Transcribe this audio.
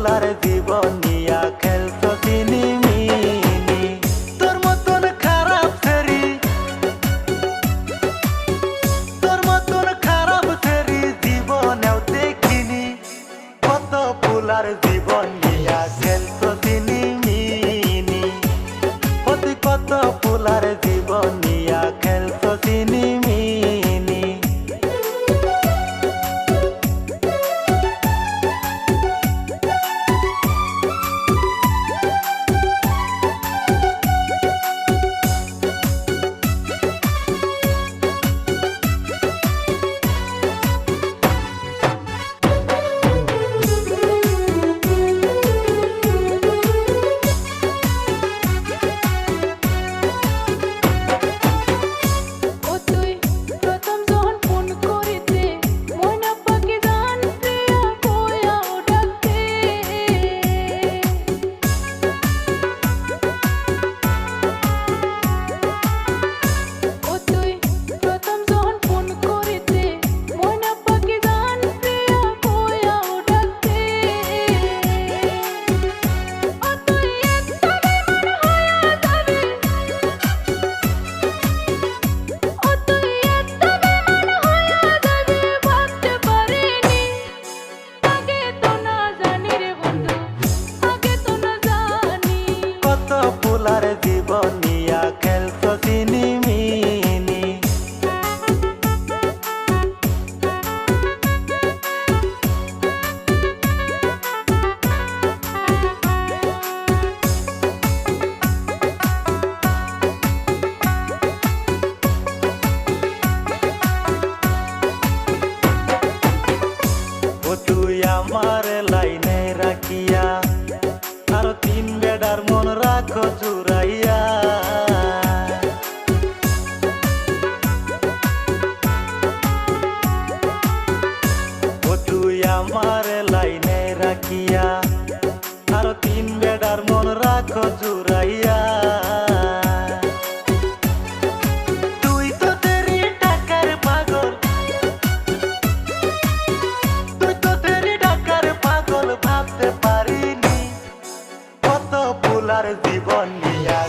দোলার জীবনিয়া খেলত তিনি মিনি। তোর দেখিনি। কত পুলার জীবনিয়া খেলত তিনি জীবন আমার লাইনে রাখিয়া আর তিন বেডার মন রাখো জুড়া। পোলার জীবন নিয়ে